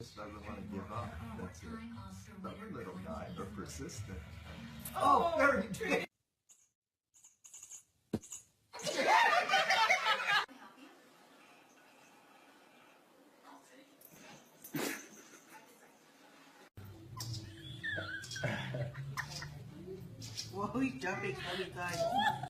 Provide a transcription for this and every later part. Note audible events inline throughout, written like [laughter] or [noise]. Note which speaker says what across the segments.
Speaker 1: Just doesn't want to give up. That's it. Stubborn little guy, but persistent. Oh, oh there you go.
Speaker 2: Whoa, he's jumping every time.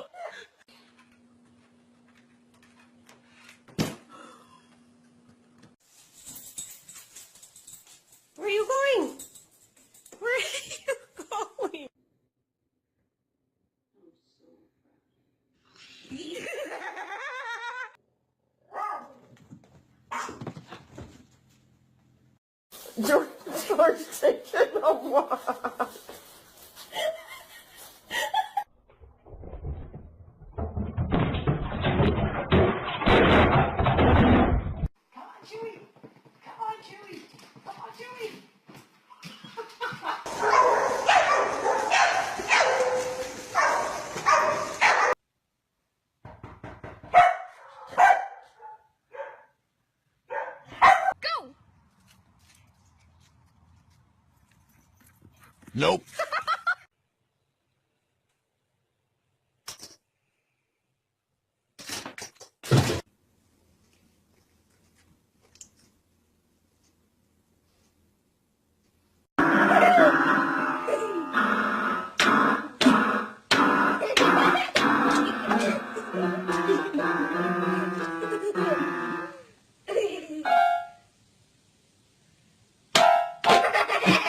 Speaker 3: George, George taking a walk.
Speaker 4: Nope.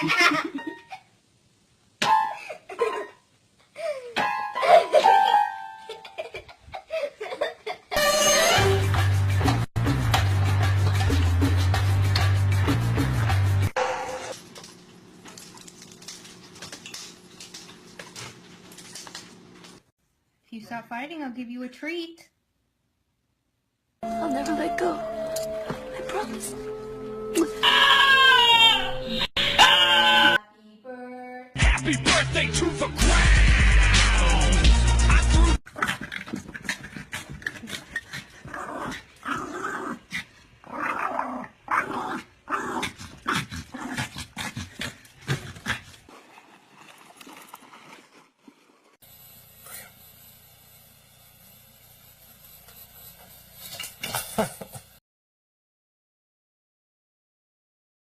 Speaker 5: If [laughs] you stop fighting, I'll give you a treat.
Speaker 3: I'll never let go. I promise. Happy birthday to the